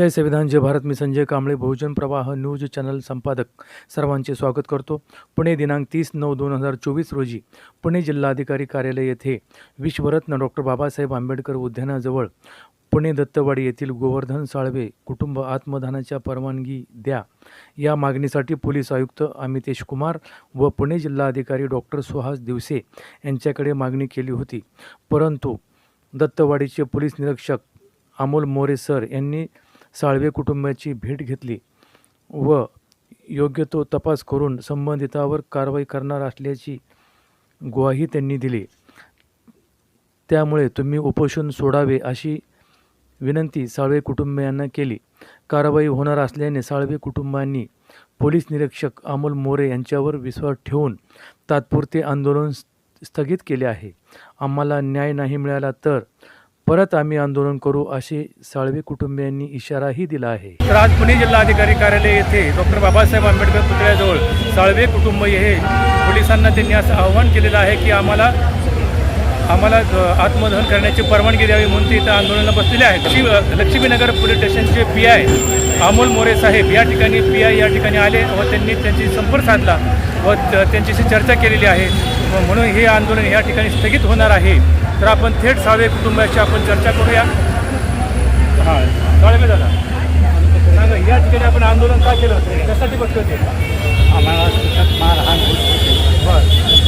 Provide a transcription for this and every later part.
जय संविधान जय भारत मी संजय कांबळे बहुजन प्रवाह news channel संपादक. सर्वांचे स्वागत करतो. पुणे दिनांक तीस नऊ दोन हजार चोवीस रोजी पुणे जिल्हाधिकारी कार्यालय येथे विश्वरत्न डॉक्टर बाबासाहेब आंबेडकर उद्यानाजवळ पुणे दत्तवाडी येथील गोवर्धन साळवे कुटुंब आत्मदानाच्या परवानगी द्या. या मागणीसाठी पोलीस आयुक्त अमितेश कुमार व पुणे जिल्हाधिकारी डॉक्टर सुहास दिवसे यांच्याकडे मागणी केली होती. परंतु दत्तवाडीचे पोलीस निरीक्षक अमोल मोरे सर यांनी साळवे कुटुंबाची भेट घेतली व योग्य तो तपास करून संबंधितावर कारवाई करणार असल्याची ग्वाही त्यांनी दिली. त्यामुळे तुम्ही उपोषण सोडावे अशी विनंती साळवे कुटुंबियांना केली. कारवाई होणार असल्याने साळवे कुटुंबांनी पोलीस निरीक्षक अमोल मोरे यांच्यावर विश्वास ठेवून तात्पुरते आंदोलन स्थगित केले आहे. आम्हाला न्याय नाही मिळाला तर परत आम्ही आंदोलन करू असे साळवे कुटुंबियांनी इशाराही दिला आहे. तर आज पुणे जिल्हाधिकारी कार्यालय येथे डॉक्टर बाबासाहेब आंबेडकर पुतळ्याजवळ साळवे कुटुंब हे पोलिसांना त्यांनी असं आव्हान केलेलं आहे की आम्हाला आम्हाला आत्मदहन करण्याची परवानगी द्यावी म्हणून ते इथं आंदोलनाला बसलेले आहेत. लक्ष्मी लक्ष्मीनगर पोलीस स्टेशनचे पी आय अमोल मोरे साहेब या ठिकाणी पी आय या ठिकाणी आले व त्यांनी त्यांची संपर्क साधला व त्यांच्याशी चर्चा केलेली आहे. म्हणून हे आंदोलन या ठिकाणी स्थगित होणार आहे. तर आपण थेट साळवे कुटुंबाशी आपण चर्चा करूया. हां साळवे दादा. सांगा या ठिकाणी आपण आंदोलन का केलं होतं? कशासाठी बसले होते? आम्हाला मारहाण बरं.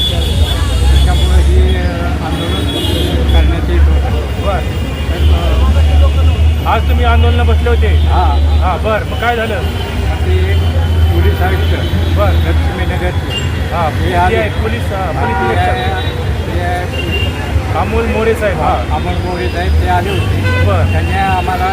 आंदोलन होतं बरं. आज तुम्ही आंदोलनाला बसले होते. हा. हां बरं. मग काय झालं? ते पोलीस आयुक्त बरं. लक्ष्मीनगरचे. हां हे पोलीस हां, पोलीस ते निरीक्षक आहे- ते आहे अमोल मोरे साहेब. हा, हां अमर मोरे साहेब ते आले होते. बरं. त्यांनी आम्हाला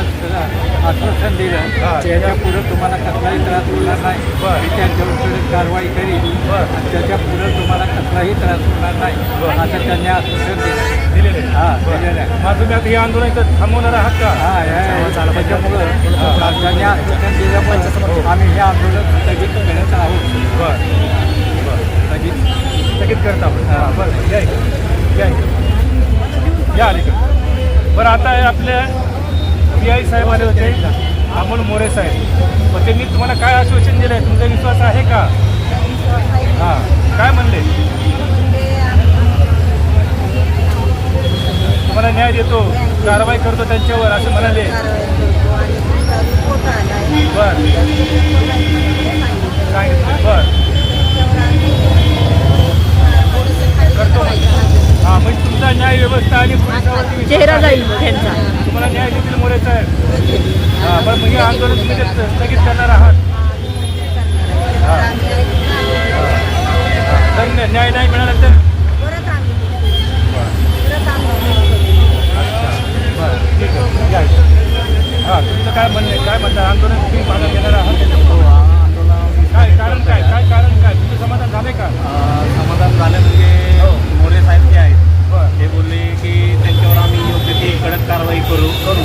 आश्वासन दिलं हा. त्याच्या पुढे तुम्हाला कसलाही त्रास होणार नाही. बरं. मी त्यांच्यावर कारवाई करीन. बरं. आणि त्याच्या पुढे तुम्हाला कसलाही त्रास होणार नाही. असं त्यांनी आश्वासन दिलं. दिलेले हा दिलेलं आहे. मग तुम्ही आता हे आंदोलन थांबवणार आहात का? हा या- त्याच्यामुळं त्यांनी आश्वासन दिल्यामुळे आम्ही हे आंदोलन स्थगित करत आहोत. बरं. बरं. स्थगित. स्थगित करत आहोत. हां. बरं. या अलीकडे. बरं आता हे आपल्या पी आय साहेब आले होते अमोल मोरे साहेब. मग त्यांनी तुम्हाला काय आश्वासन दिलं आहे तुमचा विश्वास आहे का? हां काय म्हणले? तुम्हाला न्याय देतो कारवाई करतो त्यांच्यावर असं म्हणाले. बर. सांगितलं बर करतो हां म्हणजे तुमचा न्याय व्यवस्था आणि पोलिसावरती विश्वास चेहरा आहे. जाईल त्यांचा. तुम्हाला न्याय देतील मोरे साहेब हां बरं मग हे आंदोलन तुम्ही ते स्थगित करणार आहात. हां. तर न्या- न्याय नाही मिळाला तर? बरं. ठीक आहे. या इथं. हां तुमचं काय म्हणणं आहे? काय म्हणता? आंदोलन तुम्ही मागं घेणार आहात? हो काय कारण काय? काय कारण झालंय का? समाधान झालं म्हणजे हो. मोरे साहेब जे आहेत ते बोलले की त्यांच्यावर आम्ही योग्य ती कडक कारवाई करू. करू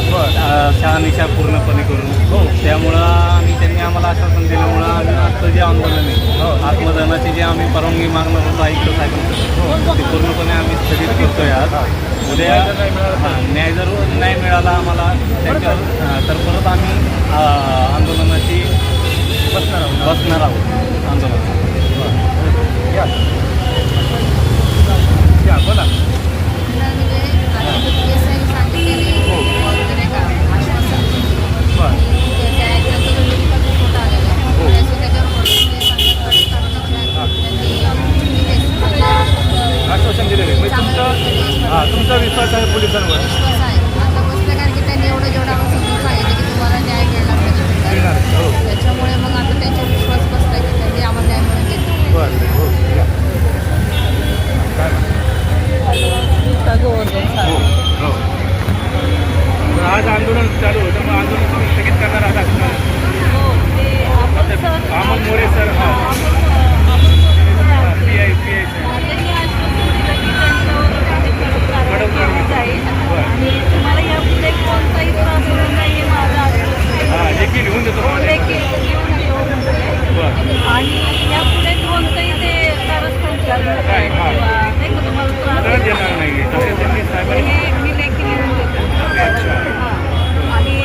शहानिशा पूर्णपणे करू. हो. त्यामुळं आम्ही त्यांनी आम्हाला आश्वासन दिल्यामुळं आम्ही आजचं जे आंदोलन हो. आहे आत्मदानाची जे आम्ही परवानगी मागणार होतो आयुक्त साहेबांकडे ते पूर्णपणे आम्ही स्थगित करतोय आज. उद्या न्याय जर नाही मिळाला? हां, आम्हाला त्यांच्यावर हां, तर परत आम्ही आंदोलनाची बसणार आहोत. बसणार आहोत. आंदोलन. या. या बोला. बरं आश्वासन दिलेलं आहे. म्हणजे तुमचं हां तुमचा विश्वास आहे पोलिसांवर. मिळणार हो. त्याच्यामुळे मग आता त्यांच्यावर आज आंदोलन चालू होतं मग आंदोलन तुम्ही स्थगित करणार मला- आता मोरे सर हा पी आय पी आय बरं तुम्हाला यापुढे कोणताही त्रास होणार नाही माझा हां लेखी लिहून देतो देखील घेऊन येऊ. बरं आणि यापुढे कोणतंही ते कारस्थान हे आंदोलन स्थगित करणार आहात हो, स्थगित करा. आणि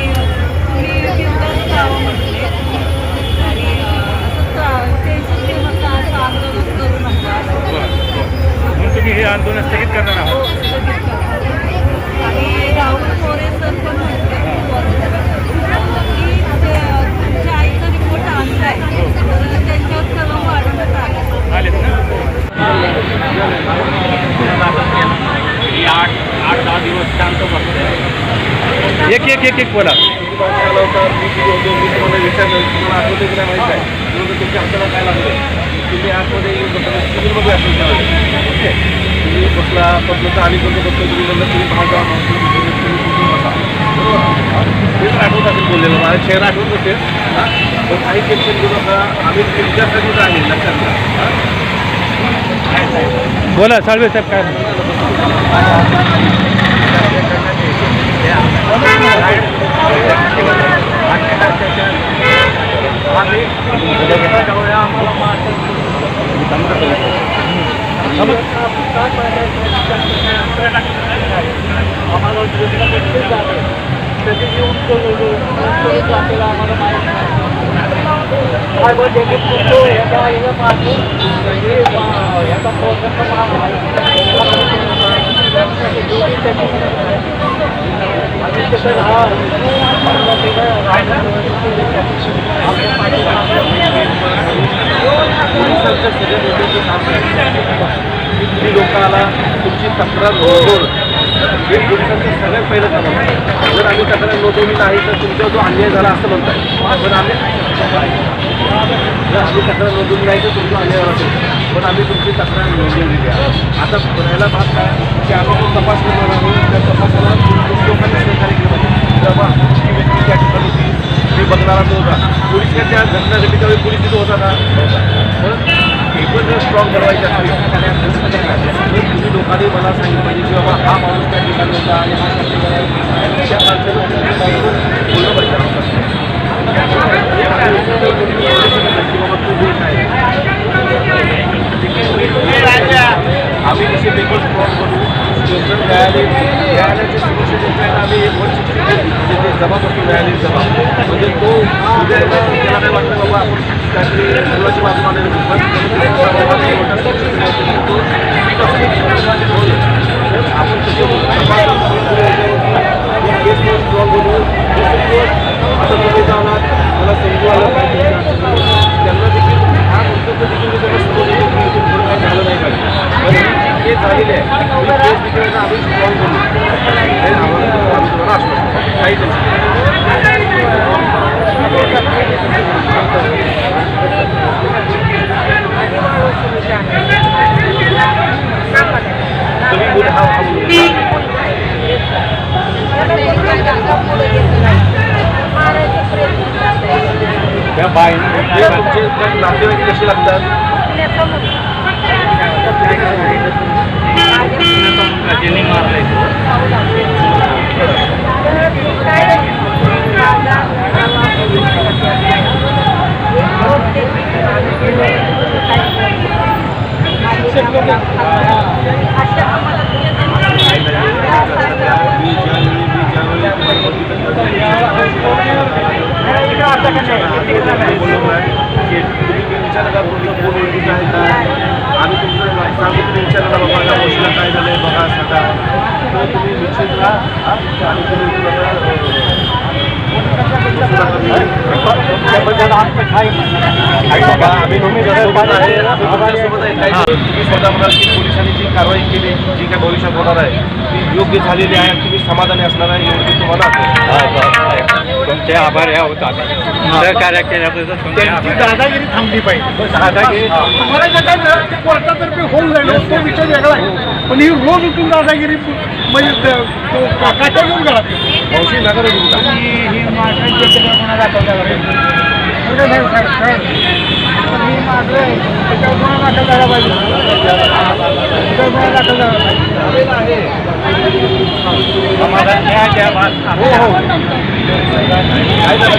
राहुल मोरे सर पण म्हटले की ते, तुमच्या आईचा रिपोर्ट आणलाय तर त्यांच्यावर कलम वाढवण्यात आलं आलेत ना आठ आठ दहा दिवस शांत बसतोय एक एक एक एक बोला आला होता मी किती होतो मी तुम्हाला विचारलं तुम्हाला आठवते की नाही माहीत आहे तुम्ही तुमच्या हाताला काय लागलं तुम्ही आतमध्ये येऊन बसला सिव्हिलमध्ये असेल त्यावेळेस ओके? तुम्ही बसला बसलं आम्ही कोणतं बसलो तुम्ही म्हणलं तुम्ही भाग जावा म्हणून तुम्ही तुम्ही तुम्ही बसा. बरोबर? तेच आठवत असेल बोललेलं मला चेहरा आठवत नसेल. हा? पण काही टेन्शन घेऊ नका आम्ही तुमच्यासाठीच आहे लक्षात घ्या. बोला साळवे साहेब काय पोलिसांचं सगळ्यात मोठं काम आहे की तुम्ही लोकांना तुमची तक्रार नोंदवून हे पोलिसांचं सगळ्यात जर आम्ही तक्रार नोंदवली नाही तर तुमचा जो अन्याय झाला असं म्हणताय पण आम्ही आम्ही तक्रार नोंदवली जायचं तुमचं तुमचा अन्याय असेल पण आम्ही तुमची तक्रार नोंदवलेली आहे आता पहिला भाग काय की आम्ही तो तपास करणार आहोत त्या तपासाला लोकांनी सहकार्य केलं पाहिजे बाबा ही व्यक्ती त्या ठिकाणी होती हे बघणारा तो होता पोलीस त्या घटना घडली त्यावेळी पोलीस तिथं होता का पण एकच जर स्ट्रॉंग बनवायची असली तर तुम्ही लोकांनी मला सांगितलं पाहिजे की बाबा हा माणूस त्या ठिकाणी होता आणि हा त्या ठिकाणी त्या माणसाला बोललं पाहिजे की बाबा तू बोल काय आम्ही जसे पेपर स्ट्रॉंग करू. न्यायालय न्यायालयाच्या सुरक्षेच्या आम्ही वन सिक्स्टी म्हणजे ते जमा करतो न्यायालयीन जमा. म्हणजे तो उद्या एकदा त्याला काय वाटतं बाबा आपण काहीतरी मुलाची बाजू आपण तसे स्ट्रॉंग आता तुम्ही जाणार मला समजू त्यांना देखील हा देखील बाई हे तुमचे त्या नातेवाईक कसे लागतात ज्यांनी मारले मी ज्यावेळी मी ज्यावेळी बोलवलं आहे की तुम्ही काही विचार करा तुमचं कोण ओळखीचं आहे का आम्ही तुमचं सांगू तुम्ही विचार करा बाबा या गोष्टीला काय झालंय बघा सांगा तर तुम्ही निश्चित राहा हा? आणि तुम्ही तुला बघा, आम्ही नेहमी तुमच्यासोबत आहे तुमच्यासोबत आहे काही तुम्ही स्वतः म्हणाल की पोलिसांनी जी कारवाई केली जी काय भविष्यात होणार आहे ती योग्य झालेली आहे तुम्ही समाधानी असणार आहे एवढी तुम्हाला तुमचे आभार या होतात सहकार्य केल्याबद्दल तुमचे आभार. दादागिरी थांबली पाहिजे. दादागिरी मला जे काय ना ते कोर्टातर्फे होऊन जाईल तो विषय वेगळा आहे. पण ही रोज उठून दादागिरी म्हणजे ते- तो काटा घेऊन गेला मावशी नका रडू मी ही माझं त्याच्यावर गुन्हा दाखल झाला पाहिजे त्याच्यावर गुन्हा दाखल झाला पाहिजे आम्हाला न्याय द्या हो. हो काय झालं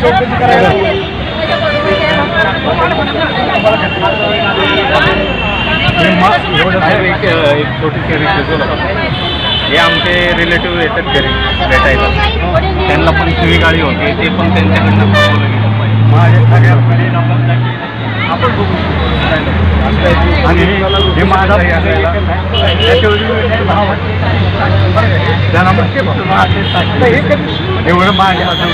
काळ घ्या एक एक छोटीशी रिक्वेस्ट हे आमचे रिलेटिव्ह येतात घरी. भेटायला. त्यांना पण शिवी गाडी होती ते पण त्यांच्याकडनं माझ्या सगळ्या. आपण बघू आणि हे माझा. एवढं माझ्या आपण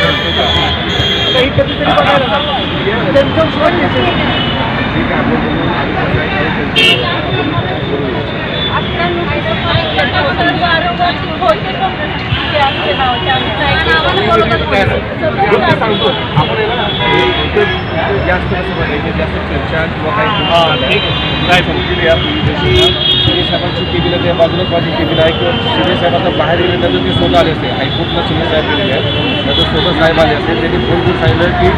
जास्त कसं बघायचं जास्त चर्चा किंवा काही काय समजली आपली जशी शिंदे साहेबांची केबीला त्या बाजूलाच माझी केबील आहे किंवा शिंदे साहेबांना बाहेर गेल्यानंतर ते स्वतः आले असते. हायकोर्टला शिंदे साहेब गेलेले आहेत. नंतर स्वतः साहेब आले असते. त्यांनी फोन करून सांगितलं की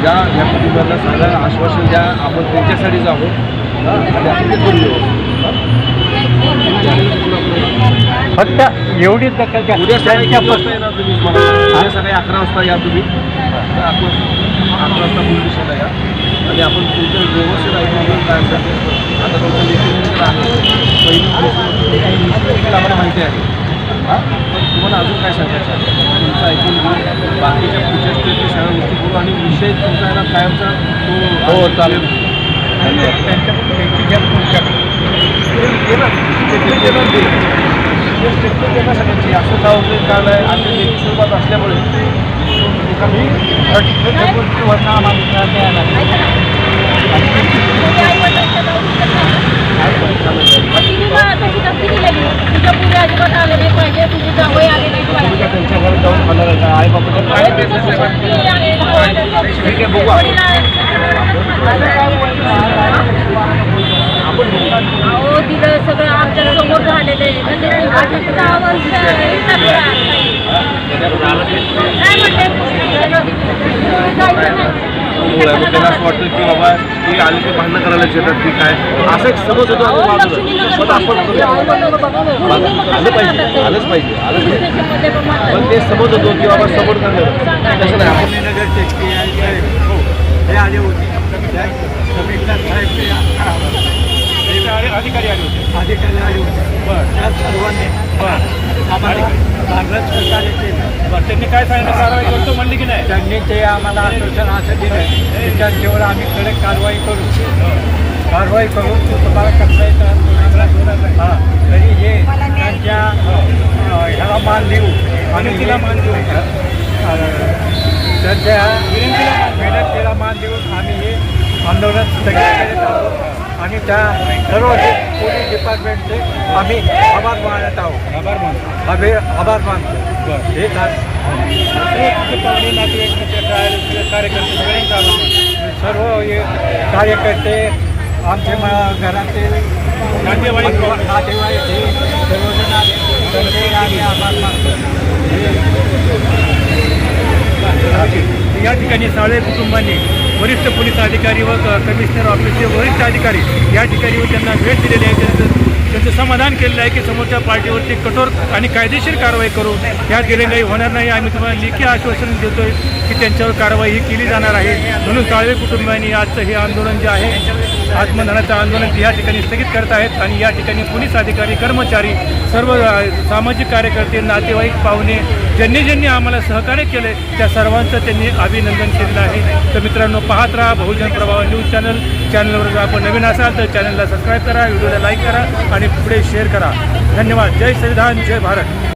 ज्या या कुटुंबांना सांगा आश्वासन द्या आपण त्यांच्यासाठीच आहोत. आणि आपण ते देऊ फक्त एवढीच दखल. उद्या सकाळी किती वाजता येणार तुम्ही उद्या सकाळी अकरा वाजता या तुम्ही. अकरा वाजता पोलीस स्टेशनला या आणि आपण तुमचं व्यवस्थित ऐकून काय असेल. आता तुमचं लेखी आहे पहिली गोष्ट आम्हाला माहिती आहे. हां? पण तुम्हाला अजून काय सांगायचं आहे? तुमचं ऐकून घेऊन. बाकीच्या पुढच्या स्टेटच्या सगळ्या गोष्टी करू आणि विषय तुमचा आहे ना कायमचा तो हो चालेल. त्यांच्याकडून त्यांची घ्या तुमच्याकडे. असं का होतं कारण आहे लेखी स्वरूपात असल्यामुळे कमी घटनेच्या गोष्टीवरनं आम्हाला त्रास द्यायला त्यांच्याकडे जाऊन आहे अहो दिलं सगळं आमच्यासमोर झालेलं आहे. तर ते आठवड्याचं आवाज टाकला. काय म्हणते? त्याला असं वाटतं की बाबा की आले ते भांडणं करायला येतात की काय? असं एक समज होतो आलं पाहिजे. आलंच पाहिजे. आलंच पाहिजे. पण ते समज होतो की बाबा सपोर्ट करणार तसं नाही. आपण हो, हे आले होते. कमिशनर साहेब हे अधिकारी आले होते. अधिकारी आले होते. बरं. त्या सर्वांनी बरं. आम्हाला बरं त्यांनी काय सांगितलं? कारवाई करतो म्हणली की नाही? त्यांनी ते आम्हाला आश्वासन असं दिलं. की त्यांच्यावर आम्ही कडक कारवाई करू. कारवाई करू तुम्हाला कसं येतं तुम्हाला सोडत नाही. तरी हे त्यांच्या ह्याला मान देऊ. आणि तिला मान देऊ. त्यांच्या विनंतीला मान देऊन आम्ही हे आंदोलन स्थगित करीत आहोत. आणि त्या सर्व पोलीस डिपार्टमेंटचे आम्ही आभार मानत आहोत. आभार मानतो. आम्ही आभार मानतो. हे कार्यकर्ते सगळ्यांचा. सर्व हे कार्यकर्ते आमचे म- घरातील नातेवाईक. नातेवाईक हे सर्वजण आम्ही आभार मानतो. या ठिकाणी साळे कुटुंबांनी वरिष्ठ पोलीस अधिकारी व क- कमिशनर ऑफिसचे वरिष्ठ अधिकारी या ठिकाणी त्यांना भेट दिलेली आहे. त्यांचं त्यांचं समाधान केलेलं आहे की समोरच्या पार्टीवरती कठोर आणि कायदेशीर कारवाई करू. यात गेलेली होणार नाही. आम्ही तुम्हाला लेखी आश्वासन देतोय की त्यांच्यावर कारवाई ही केली जाणार आहे. म्हणून काळवे कुटुंबियांनी आजचं हे आंदोलन जे आहे आत्मदानाचं आंदोलन या ठिकाणी स्थगित करत आहेत आणि या ठिकाणी पोलीस अधिकारी कर्मचारी सर्व सामाजिक कार्यकर्ते नातेवाईक पाहुणे ज्यांनी ज्यांनी आम्हाला सहकार्य केले त्या सर्वांचं त्यांनी अभिनंदन केलेलं आहे. तर मित्रांनो पाहत राहा बहुजन प्रभाव न्यूज चॅनल. चॅनलवर जर आपण नवीन असाल तर चॅनलला सबस्क्राईब करा व्हिडिओला लाईक करा आणि पुढे शेअर करा. धन्यवाद. जय संविधान जय भारत.